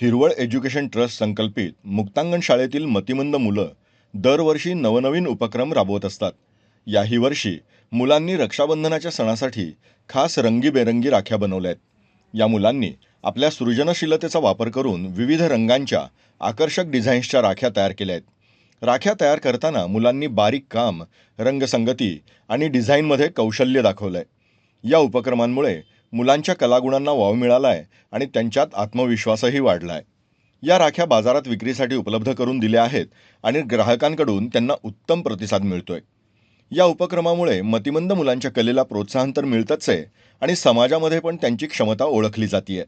हिरवळ education trust संकल्पित मुक्तांगण शाळेतील मतिमंद मुलं दरवर्षी नवनवीन उपक्रम राबवत असतात. याही वर्षी मुलांनी रक्षाबंधनाच्या सणासाठी खास रंगीबेरंगी राख्या बनवल्या आहेत या मुलांनी आपल्या सृजनशीलतेचा वापर करून विविध रंगांच्या आकर्षक डिझाईन्सच्या राख्या तयार केल्या आहेत राख्या तयार करताना मुलांनी बारीक काम रंगसंगती आणि डिझाईनमध्ये कौशल्य दाखवलं आहे या उपक्रमांमुळे मुलांच्या कलागुणांना वाव मिळाला आहे आणि त्यांच्यात आत्मविश्वासही वाढला आहे या राख्या बाजारात विक्रीसाठी उपलब्ध करून दिल्या आहेत आणि ग्राहकांकडून त्यांना उत्तम प्रतिसाद मिळतोय. या उपक्रमामुळे मतिमंद मुलांच्या कलेला प्रोत्साहन तर मिळतच आहे आणि समाजामध्ये पण त्यांची क्षमता ओळखली जाते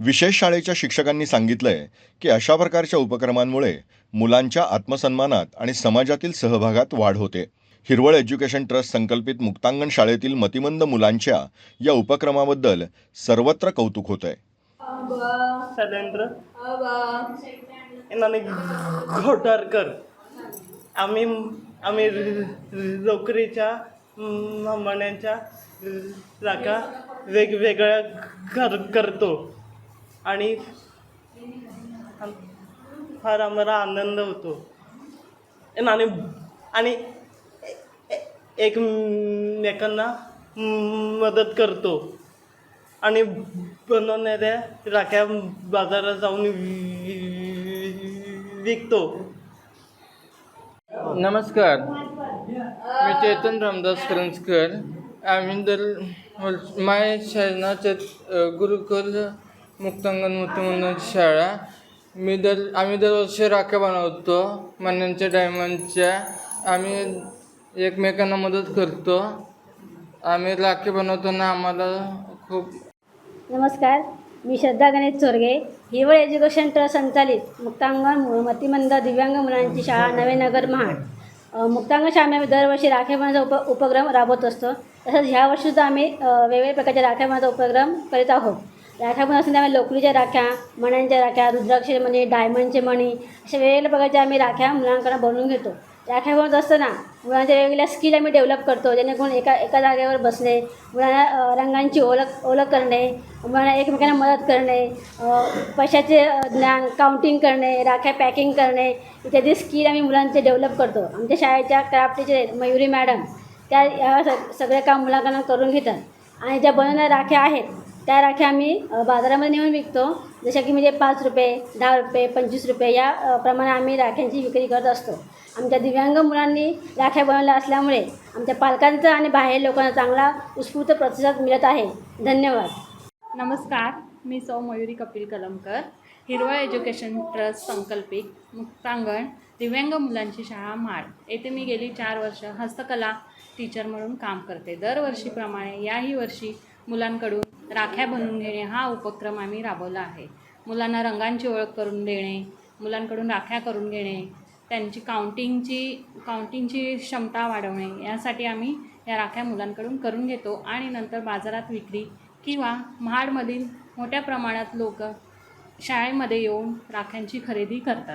विशेष शाळेच्या शिक्षकांनी सांगितलंय की अशा प्रकारच्या उपक्रमांमुळे मुलांच्या आत्मसन्मानात आणि समाजातील सहभागात वाढ होते. हिरवळ एज्युकेशन ट्रस्ट संकल्पित मुक्तांगण शाळेतील मतिमंद मुलांच्या या उपक्रमाबद्दल सर्वत्र कौतुक होत आहे शैलेंद्र आणि घोटारकर. आम्ही आम्ही नोकरीच्या मण्याच्या जागा वेगवेगळ्या कर करतो. आणि फार आम्हाला आनंद होतो. आणि आणि एकमेकांना मदत करतो. आणि बनवणाऱ्या राख्या बाजारात जाऊन वि- विकतो. नमस्कार. मी चेतन रामदास करंजकर. आम्ही दर माय शाळेना चेत गुरुकुल मुक्तांगण मुक्तमंडळ शाळा. मी दर आम्ही दरवर्षी राख्या बनवतो. मण्यांच्या डायमंडच्या आम्ही एकमेकांना मदत करतो. आम्ही राखी बनवताना आम्हाला खूप नमस्कार मी श्रद्धा गणेश चोरगे. हिवळ एज्युकेशन ट्रस्ट संचालित मुक्तांगण मतिमंद दिव्यांग मुलांची शाळा नवेनगर महाड. अ, मुक्तांगण आम्ही दरवर्षी राखी बनवण्याचा उप उपक्रम राबवत असतो. तसंच ह्या वर्षीसुद्धा आम्ही वेगवेगळ्या प्रकारच्या राख्या बनवण्याचा उपक्रम करीत आहोत. राख्या बनवत आम्ही लोकरीच्या राख्या मण्यांच्या राख्या रुद्राक्षे मणी डायमंडचे मणी अशा वेगवेगळ्या प्रकारच्या आम्ही राख्या मुलांकडून बनवून घेतो. राख्या बनवत असताना मुलांच्या वेगवेगळ्या स्किल आम्ही डेव्हलप करतो. जेणेकरून एका एका जागेवर बसणे मुलांना रंगांची ओळख ओळख करणे मुलांना एकमेकांना मदत करणे पैशाचे ज्ञान काउंटिंग करणे राख्या पॅकिंग करणे इत्यादी स्किल आम्ही मुलांचे डेव्हलप करतो. आमच्या शाळेच्या क्राफ्ट टीचर मयुरी मॅडम त्या या सग सगळे काम मुलांकडून करून घेतात. आणि ज्या बनवणाऱ्या राख्या आहेत त्या राख्या आम्ही बाजारामध्ये नेऊन विकतो. जशा की म्हणजे पाच रुपये दहा रुपये पंचवीस रुपये या प्रमाणे आम्ही राख्यांची विक्री करत असतो. आमच्या दिव्यांग मुलांनी राख्या बनवल्या असल्यामुळे आमच्या पालकांचा आणि बाहेर लोकांना चांगला उत्स्फूर्त प्रतिसाद मिळत आहे. धन्यवाद. नमस्कार मी सौ मयुरी कपिल कलमकर हिरवळ एज्युकेशन ट्रस्ट संकल्पित मुक्तांगण दिव्यांग मुलांची शाळा माड येथे मी गेली चार वर्ष हस्तकला टीचर म्हणून काम करते. दरवर्षीप्रमाणे याही वर्षी मुलांकडून राख्या बनवून घेणे हा उपक्रम आम्ही राबवला आहे. मुलांना रंगांची ओळख करून देणे मुलांकडून राख्या करून घेणे त्यांची काउंटिंगची काउंटिंगची क्षमता वाढवणे यासाठी आम्ही या राख्या मुलांकडून करून घेतो आणि नंतर बाजारात विक्री किंवा महाडमधील मोठ्या प्रमाणात लोक शाळेमध्ये येऊन राख्यांची खरेदी करतात.